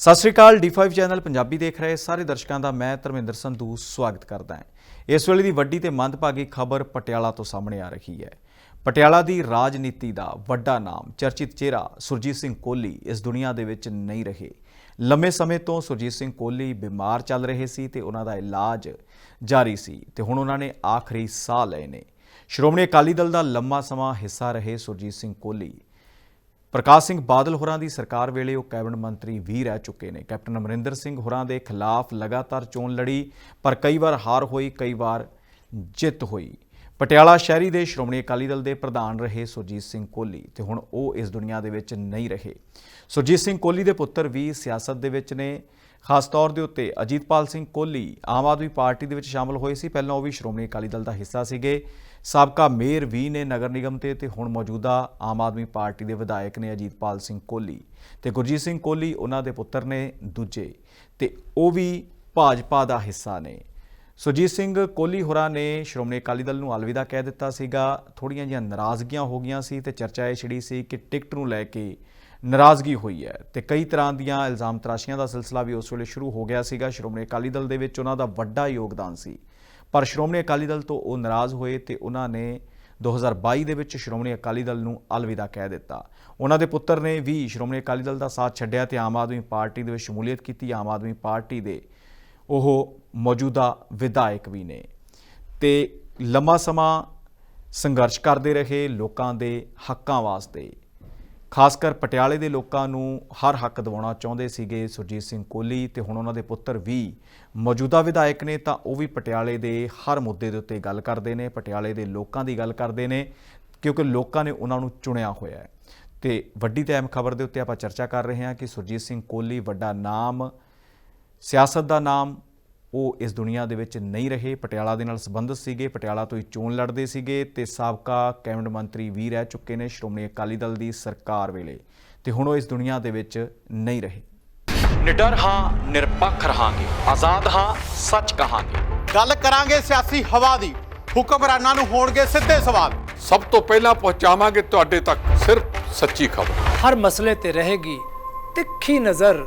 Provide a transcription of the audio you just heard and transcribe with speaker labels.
Speaker 1: ਸਤਿ ਸ਼੍ਰੀ ਅਕਾਲ D5 channel Punjabi ਦੇਖ ਰਹੇ ਸਾਰੇ ਦਰਸ਼ਕਾਂ ਦਾ ਮੈਂ ਧਰਮਿੰਦਰ ਸੰਧੂ ਸਵਾਗਤ ਕਰਦਾ ਹਾਂ। ਇਸ ਵੇਲੇ ਦੀ ਵੱਡੀ ਤੇ ਮੰਦਭਾਗੀ ਖਬਰ ਪਟਿਆਲਾ ਤੋਂ ਸਾਹਮਣੇ ਆ ਰਹੀ ਹੈ। ਪਟਿਆਲਾ ਦੀ ਰਾਜਨੀਤੀ ਦਾ ਵੱਡਾ ਨਾਮ ਚਰਚਿਤ ਚਿਹਰਾ ਸੁਰਜੀਤ ਸਿੰਘ ਕੋਹਲੀ ਇਸ ਦੁਨੀਆ ਦੇ ਵਿੱਚ ਨਹੀਂ ਰਹੇ। ਲੰਮੇ ਸਮੇਂ ਤੋਂ ਸੁਰਜੀਤ ਸਿੰਘ ਕੋਹਲੀ ਬਿਮਾਰ ਚੱਲ ਰਹੇ ਸੀ ਤੇ ਉਹਨਾਂ ਦਾ ਇਲਾਜ ਜਾਰੀ ਸੀ ਤੇ ਹੁਣ ਉਹਨਾਂ ਨੇ ਆਖਰੀ ਸਾਹ ਲਏ ਨੇ। ਸ਼੍ਰੋਮਣੀ ਅਕਾਲੀ ਦਲ ਦਾ ਲੰਮਾ ਸਮਾਂ ਹਿੱਸਾ ਰਹੇ ਸੁਰਜੀਤ ਸਿੰਘ ਕੋਹਲੀ। ਪ੍ਰਕਾਸ਼ ਸਿੰਘ ਬਾਦਲ ਹੋਰਾਂ ਦੀ ਸਰਕਾਰ ਵੇਲੇ ਉਹ ਕੈਬਨਿਟ ਮੰਤਰੀ ਵੀ ਰਹਿ ਚੁੱਕੇ ਨੇ। ਕੈਪਟਨ ਅਮਰਿੰਦਰ ਸਿੰਘ ਹੋਰਾਂ ਦੇ ਖਿਲਾਫ ਲਗਾਤਾਰ ਚੋਣ ਲੜੀ, ਪਰ ਕਈ ਵਾਰ ਹਾਰ ਹੋਈ, ਕਈ ਵਾਰ ਜਿੱਤ ਹੋਈ। ਪਟਿਆਲਾ ਸ਼ਹਿਰੀ ਦੇ ਸ਼੍ਰੋਮਣੀ ਅਕਾਲੀ ਦਲ ਦੇ ਪ੍ਰਧਾਨ ਰਹੇ ਸੁਰਜੀਤ ਸਿੰਘ ਕੋਹਲੀ ਤੇ ਹੁਣ ਉਹ ਇਸ ਦੁਨੀਆ ਦੇ ਵਿੱਚ ਨਹੀਂ ਰਹੇ। ਸੁਰਜੀਤ ਸਿੰਘ ਕੋਹਲੀ ਦੇ ਪੁੱਤਰ ਵੀ ਸਿਆਸਤ ਦੇ ਵਿੱਚ ਨੇ। ਖਾਸ ਤੌਰ ਦੇ ਉੱਤੇ ਅਜੀਤਪਾਲ ਸਿੰਘ ਕੋਹਲੀ ਆਮ ਆਦਮੀ ਪਾਰਟੀ ਦੇ ਵਿੱਚ ਸ਼ਾਮਲ ਹੋਏ ਸੀ। ਪਹਿਲਾਂ ਉਹ ਵੀ ਸ਼੍ਰੋਮਣੀ ਅਕਾਲੀ ਦਲ ਦਾ ਹਿੱਸਾ ਸੀਗੇ। ਸਾਬਕਾ ਮੇਅਰ ਵੀ ਨੇ ਨਗਰ ਨਿਗਮ ਤੇ ਤੇ ਹੁਣ ਮੌਜੂਦਾ ਆਮ ਆਦਮੀ ਪਾਰਟੀ ਦੇ ਵਿਧਾਇਕ ਨੇ ਅਜੀਤਪਾਲ ਸਿੰਘ ਕੋਹਲੀ ਤੇ ਗੁਰਜੀਤ ਸਿੰਘ ਕੋਹਲੀ ਉਹਨਾਂ ਦੇ ਪੁੱਤਰ ਨੇ ਦੂਜੇ ਤੇ ਉਹ ਵੀ ਭਾਜਪਾ ਦਾ ਹਿੱਸਾ ਨੇ। ਸੁਰਜੀਤ ਸਿੰਘ ਕੋਹਲੀ ਹੋਰਾਂ ਨੇ ਸ਼੍ਰੋਮਣੀ ਅਕਾਲੀ ਦਲ ਨੂੰ ਅਲਵਿਦਾ ਕਹਿ ਦਿੱਤਾ ਸੀਗਾ। ਥੋੜੀਆਂ ਜਿਹੀਆਂ ਨਾਰਾਜ਼ਗੀਆਂ ਹੋ ਗਈਆਂ ਸੀ ਤੇ ਚਰਚਾ ਇਹ ਛਿੜੀ ਸੀ ਕਿ ਟਿਕਟ ਨੂੰ ਲੈ ਕੇ ਨਾਰਾਜ਼ਗੀ ਹੋਈ ਹੈ ਤੇ ਕਈ ਤਰ੍ਹਾਂ ਦੀਆਂ ਇਲਜ਼ਾਮ ਤਰਾਸ਼ੀਆਂ ਦਾ ਸਿਲਸਿਲਾ ਵੀ ਉਸ ਵੇਲੇ ਸ਼ੁਰੂ ਹੋ ਗਿਆ ਸੀਗਾ। ਸ਼੍ਰੋਮਣੀ ਅਕਾਲੀ ਦਲ ਦੇ ਵਿੱਚ ਉਹਨਾਂ ਦਾ ਵੱਡਾ ਯੋਗਦਾਨ ਸੀ। ਪਰ ਸ਼੍ਰੋਮਣੀ ਅਕਾਲੀ ਦਲ ਤੋਂ ਉਹ ਨਾਰਾਜ਼ ਹੋਏ ਤੇ ਉਹਨਾਂ ਨੇ 2022 ਦੇ ਵਿੱਚ ਸ਼੍ਰੋਮਣੀ ਅਕਾਲੀ ਦਲ ਨੂੰ ਅਲਵਿਦਾ ਕਹਿ ਦਿੱਤਾ। ਉਹਨਾਂ ਦੇ ਪੁੱਤਰ ਨੇ ਵੀ ਸ਼੍ਰੋਮਣੀ ਅਕਾਲੀ ਦਲ ਦਾ ਸਾਥ ਛੱਡਿਆ ਤੇ ਆਮ ਆਦਮੀ ਪਾਰਟੀ ਦੇ ਵਿੱਚ ਸ਼ਮੂਲੀਅਤ ਕੀਤੀ। ਆਮ ਆਦਮੀ ਪਾਰਟੀ ਦੇ ਉਹ ਮੌਜੂਦਾ ਵਿਧਾਇਕ ਵੀ ਨੇ। ਤੇ ਲੰਮਾ ਸਮਾਂ ਸੰਘਰਸ਼ ਕਰਦੇ ਰਹੇ ਲੋਕਾਂ ਦੇ ਹੱਕਾਂ ਵਾਸਤੇ। ਖਾਸ ਕਰ ਪਟਿਆਲੇ ਦੇ ਲੋਕਾਂ ਨੂੰ ਹਰ ਹੱਕ ਦਿਵਾਉਣਾ ਚਾਹੁੰਦੇ ਸੀਗੇ ਸੁਰਜੀਤ ਸਿੰਘ ਕੋਹਲੀ ਤੇ ਹੁਣ ਉਹਨਾਂ ਦੇ ਪੁੱਤਰ ਵੀ। ਮੌਜੂਦਾ ਵਿਧਾਇਕ ਨੇ ਤਾਂ ਉਹ ਵੀ ਪਟਿਆਲੇ ਦੇ ਹਰ ਮੁੱਦੇ ਦੇ ਉੱਤੇ ਗੱਲ ਕਰਦੇ ਨੇ, ਪਟਿਆਲੇ ਦੇ ਲੋਕਾਂ ਦੀ ਗੱਲ ਕਰਦੇ ਨੇ, ਕਿਉਂਕਿ ਲੋਕਾਂ ਨੇ ਉਹਨਾਂ ਨੂੰ ਚੁਣਿਆ ਹੋਇਆ ਹੈ। ਤੇ ਵੱਡੀ ਤੇ ਅਹਿਮ ਖਬਰ ਦੇ ਉੱਤੇ ਆਪਾਂ ਚਰਚਾ ਕਰ ਰਹੇ ਹਾਂ ਕਿ ਸੁਰਜੀਤ ਸਿੰਘ ਕੋਹਲੀ ਵੱਡਾ ਨਾਮ ਸਿਆਸਤ ਦਾ ਨਾਮ ਉਹ ਇਸ ਦੁਨੀਆ ਦੇ ਵਿੱਚ ਨਹੀਂ ਰਹੇ। ਪਟਿਆਲਾ ਦੇ ਨਾਲ ਸੰਬੰਧਿਤ ਸੀਗੇ। ਪਟਿਆਲਾ ਤੋਂ ਹੀ ਚੋਣ ਲੜਦੇ ਸੀਗੇ ਤੇ ਸਾਬਕਾ ਕੈਬਨਿਟ ਮੰਤਰੀ ਵੀ ਰਹਿ ਚੁੱਕੇ ਨੇ ਸ਼੍ਰੋਮਣੀ ਅਕਾਲੀ ਦਲ ਦੀ ਸਰਕਾਰ ਵੇਲੇ। ਤੇ ਹੁਣ ਉਹ ਇਸ ਦੁਨੀਆ ਦੇ ਵਿੱਚ ਨਹੀਂ ਰਹੇ।
Speaker 2: ਨਿਡਰ ਹਾਂ ਨਿਰਪੱਖ ਰਹਾਂਗੇ। ਆਜ਼ਾਦ ਹਾਂ ਸੱਚ ਕਹਾਂਗੇ।
Speaker 3: ਗੱਲ ਕਰਾਂਗੇ ਸਿਆਸੀ ਹਵਾ ਦੀ। ਹੁਕਮਰਾਨਾਂ ਨੂੰ ਹੋਣਗੇ ਸਿੱਧੇ ਸਵਾਲ।
Speaker 4: ਸਭ ਤੋਂ ਪਹਿਲਾਂ ਪਹੁੰਚਾਵਾਂਗੇ ਤੁਹਾਡੇ ਤੱਕ ਸਿਰਫ ਸੱਚੀ ਖਬਰ।
Speaker 5: ਹਰ ਮਸਲੇ ਤੇ ਰਹੇਗੀ ਤਿੱਖੀ ਨਜ਼ਰ।